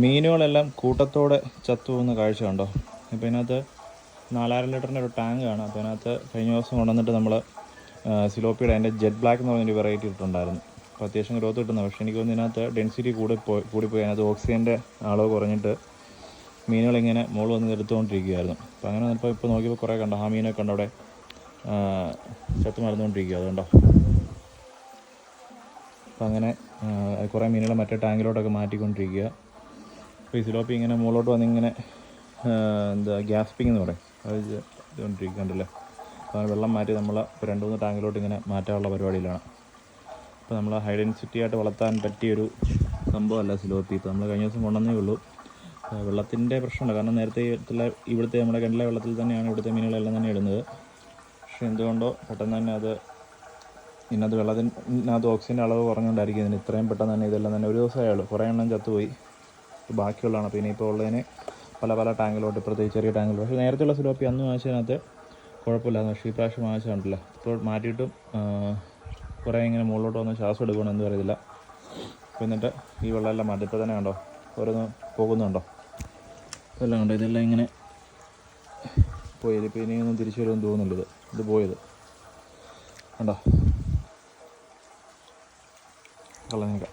മീനുകളെല്ലാം കൂട്ടത്തോടെ ചത്തു പോകുന്ന കാഴ്ച കണ്ടോ? ഇപ്പോൾ ഇതിനകത്ത് നാലായിരം ലിറ്ററിന്റെ ഒരു ടാങ്ക് ആണ് അപ്പോൾ ഇതിനകത്ത് കഴിഞ്ഞ ദിവസം കൊണ്ടുവന്നിട്ട് നമ്മൾ സിലോപ്പിയുടെ അതിന്റെ ജെറ്റ് ബ്ലാക്ക് എന്ന് പറഞ്ഞൊരു വെറൈറ്റി ഇട്ടിട്ടുണ്ടായിരുന്നു. അപ്പോൾ അത്യാവശ്യം ഗ്രോത്ത് കിട്ടുന്നത് പക്ഷേ എനിക്ക് തോന്നുന്നു ഇതിനകത്ത് ഡെൻസിറ്റി കൂടി പോയി കൂടിപ്പോയി. അതിനകത്ത് ഓക്സിജന്റെ അളവ് കുറഞ്ഞിട്ട് മീനുകളിങ്ങനെ മുകളിൽ വന്ന് എടുത്തുകൊണ്ടിരിക്കുകയായിരുന്നു. അപ്പോൾ അങ്ങനെ വന്നപ്പോൾ ഇപ്പോൾ നോക്കിയപ്പോൾ കുറേ കണ്ടോ? ആ മീനൊക്കെ കണ്ടോ അവിടെ? ചത്ത് മറന്നുകൊണ്ടിരിക്കുക അതുകൊണ്ടോ? അപ്പോൾ അങ്ങനെ കുറേ മീനുകൾ മറ്റേ ടാങ്കിലോട്ടൊക്കെ മാറ്റിക്കൊണ്ടിരിക്കുക. അപ്പോൾ ഈ സിലോപ്പി ഇങ്ങനെ മുകളിലോട്ട് വന്നിങ്ങനെ എന്താ ഗ്യാസ്പിംഗ് എന്ന് പറയും. അത് ഇത് ഇതുകൊണ്ടിരിക്കുന്നുണ്ടല്ലേ? അപ്പോൾ വെള്ളം മാറ്റി നമ്മൾ ഇപ്പോൾ രണ്ട് മൂന്ന് ടാങ്കിലോട്ട് ഇങ്ങനെ മാറ്റാനുള്ള പരിപാടിയിലാണ്. അപ്പോൾ നമ്മൾ ഹൈ ഡെൻസിറ്റി ആയിട്ട് വളർത്താൻ പറ്റിയൊരു സംഭവമല്ല സിലോപ്പി. ഇപ്പോൾ നമ്മൾ കഴിഞ്ഞ ദിവസം കൊണ്ടുവന്നേ ഉള്ളൂ. വെള്ളത്തിന്റെ പ്രശ്നമുണ്ട്. കാരണം നേരത്തെ ഇവിടുത്തെ ഇവിടുത്തെ നമ്മുടെ കിണറിലെ വെള്ളത്തിൽ തന്നെയാണ് ഇവിടുത്തെ മീനുകളെല്ലാം തന്നെ ഇടുന്നത്. പക്ഷേ എന്തുകൊണ്ടോ പെട്ടെന്ന് തന്നെ അത് ഇന്നത് വെള്ളത്തിനകത്ത് ഓക്സിജന്റെ അളവ് കുറഞ്ഞുകൊണ്ടായിരിക്കും ഇതിന് ഇത്രയും പെട്ടെന്ന് തന്നെ ഇതെല്ലാം തന്നെ ഒരു ദിവസമേ ആയുള്ളൂ. കുറേ എണ്ണം ചത്തുപോയി. ബാക്കിയുള്ളതാണ്. അപ്പോൾ ഇനിയിപ്പോൾ ഉള്ളതിനെ പല പല ടാങ്കിലോട്ട് പ്രത്യേകിച്ച് ചെറിയ ടാങ്കിലോട്ട്. പക്ഷേ നേരത്തെയുള്ള സിലോപ്പി അന്ന് വാങ്ങിച്ചതിനകത്ത് കുഴപ്പമില്ലായിരുന്നു. പക്ഷേ ഈ പ്രാവശ്യം വാങ്ങിച്ചുണ്ടല്ലോ ഇപ്പോൾ മാറ്റിയിട്ടും കുറേ ഇങ്ങനെ മുകളിലോട്ട് വന്ന് ശ്വാസം എടുക്കണമെന്ന് അറിയത്തില്ല. എന്നിട്ട് ഈ വെള്ളമെല്ലാം മാറ്റി. ഇപ്പോൾ തന്നെ കണ്ടോ? ഓരോന്ന് പോകുന്നുണ്ടോ? ഇതെല്ലാം കണ്ടോ? ഇതെല്ലാം ഇങ്ങനെ പോയത്. ഇപ്പോൾ ഇനിയൊന്നും തിരിച്ചു വരുമെന്ന് തോന്നുന്നില്ല ഇത് പോയത്. കണ്ടോ? കള്ളനേക്കാം.